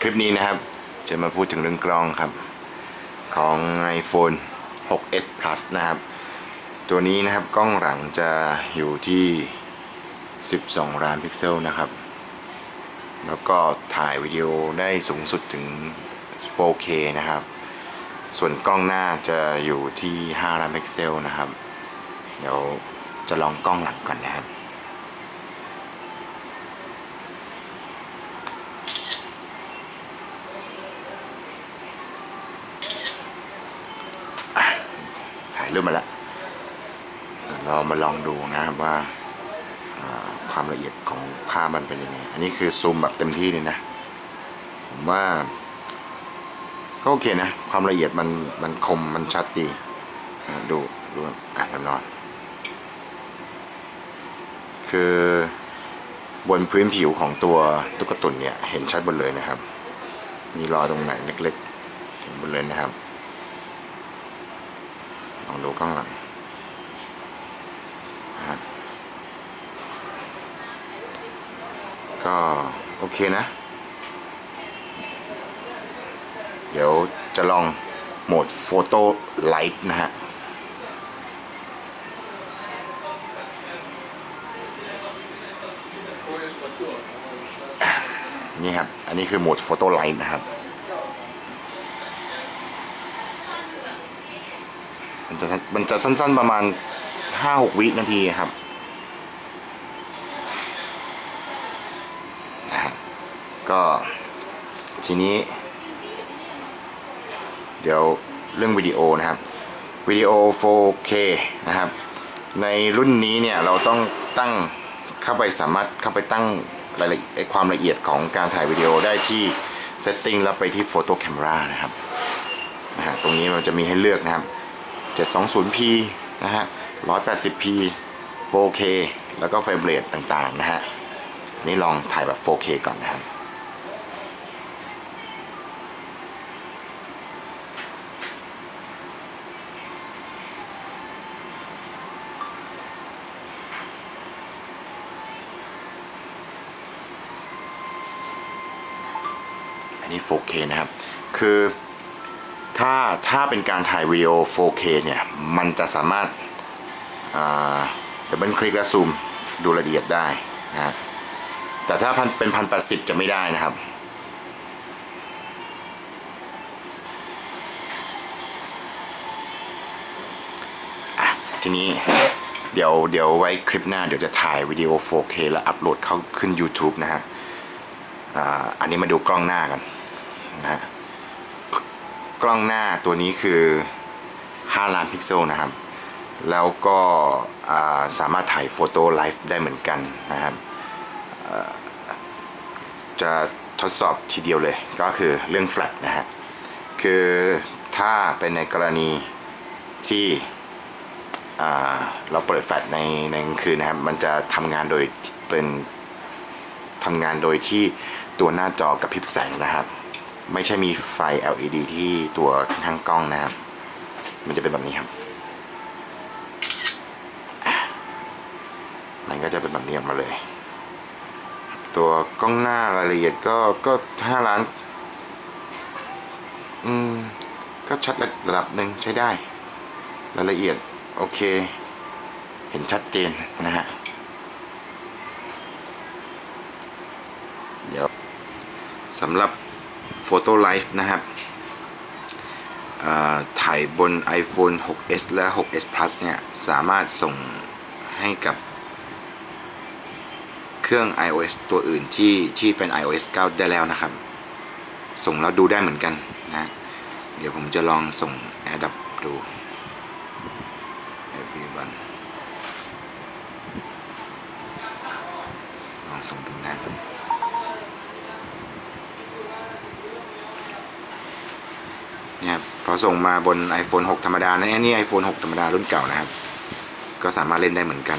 คลิปนี้นะครับ จะมาพูดถึงเรื่องกล้องครับ ของ iPhone 6s Plus นะครับ ตัวนี้นะครับกล้องหลังจะอยู่ที่ 12 ล้านพิกเซลนะครับ แล้วก็ถ่ายวิดีโอได้สูงสุดถึง 4K นะครับ ส่วนกล้องหน้าจะอยู่ที่ 5 ล้านพิกเซลนะครับ เดี๋ยวจะลองกล้องหลังก่อนนะครับ ถ่ายรูปมมาแล้ว เรามาลองดูนะครับว่าความละเอียดของภาพมันเป็นยังไง อันนี้คือซูมแบบเต็มที่เลยนะ ผมว่า ก็โอเคนะ ความละเอียดมันมันคมมันชัดดี ดูดูอ่านนอน คือบนพื้นผิวของตัวตุ๊กตุนเนี่ย เห็นชัดหมดเลยนะครับ มีรอยตรงไหนเล็กๆ เห็นหมดเลยนะครับ ลองดูข้างหลังนะฮะก็โอเคนะ เดี๋ยวจะลองโหมดโฟโต้ไลท์นะฮะนี่ครับ อันนี้คือโหมดโฟโต้ไลท์นะครับ มัน จะมันจะสั้น ๆประมาณห้าหกวินาทีครับนะฮะก็ทีนี้ เดี๋ยวเรื่องวิดีโอนะครับวิดีโอ 4K นะครับ ในรุ่นนี้เนี่ยเราต้องตั้งเข้าไปสามารถเข้าไปตั้งรายละเอียดความละเอียดของการถ่ายวิดีโอได้ที่ Setting แล้วไปที่ Photo Camera นะครับนะฮะตรงนี้มันจะมีให้เลือกนะครับ 720p นะฮะ 180p 4K แล้วก็เฟรมเรทต่างๆนะฮะ นี่ลองถ่ายแบบ 4K ก่อนนะครับอันนี้ 4K นะครับ คือ ถ้าถ้าเป็นการถ่ายวิดีโอ 4K เนี่ย มันจะสามารถดับเบิลคลิกและซูมดูละเอียดได้นะฮะแต่ถ้าพันเป็นพันแปดสิบจะไม่ได้นะครับ ทีนี้เดี๋ยวเดี๋ยวไว้คลิปหน้าเดี๋ยวจะถ่ายวิดีโอ 4K แล้วอัปโหลดเข้าขึ้น YouTube นะฮะออันนี้มาดูกล้องหน้ากันนะฮะ กล้องหน้าตัวนี้คือ 5 ล้านพิกเซลนะครับ แล้วก็สามารถถ่ายโฟโต้ไลฟ์ได้เหมือนกันนะครับจะทดสอบทีเดียวเลยก็คือเรื่องแฟลชนะฮะคือถ้าเป็นในกรณีที่เราเปิดแฟลชในในกลางคืนนะครับ มันจะทำงานโดยเป็นทำงานโดยที่ตัวหน้าจอกระพริบแสงนะครับ ไม่ใช่มีไฟ LED ที่ตัวข้างกล้องนะครับ มันจะเป็นแบบนี้ครับ มันก็จะเป็นแบบนี้ออกมาเลย ตัวกล้องหน้ารายละเอียดก็ก็ห้าล้าน อืม ก็ชัดระดับหนึ่งใช้ได้ รายละเอียด โอเค เห็นชัดเจนนะฮะ เดี๋ยวสำหรับ Photo Life นะครับถ่ายบน iPhone 6s และ 6s Plus เนี่ย สามารถส่งให้กับเครื่อง iOS ตัวอื่นที่ที่เป็น iOS 9 ได้แล้วนะครับ ส่งแล้วดูได้เหมือนกันนะ เดี๋ยวผมจะลองส่ง AirDrop ดู everyone ลองส่งดูนะ เนี่ยครับพอ ส่งมาบน iPhone 6 ธรรมดานะนี่ iPhone 6 ธรรมดารุ่นเก่านะครับ ก็สามารถเล่นได้เหมือนกัน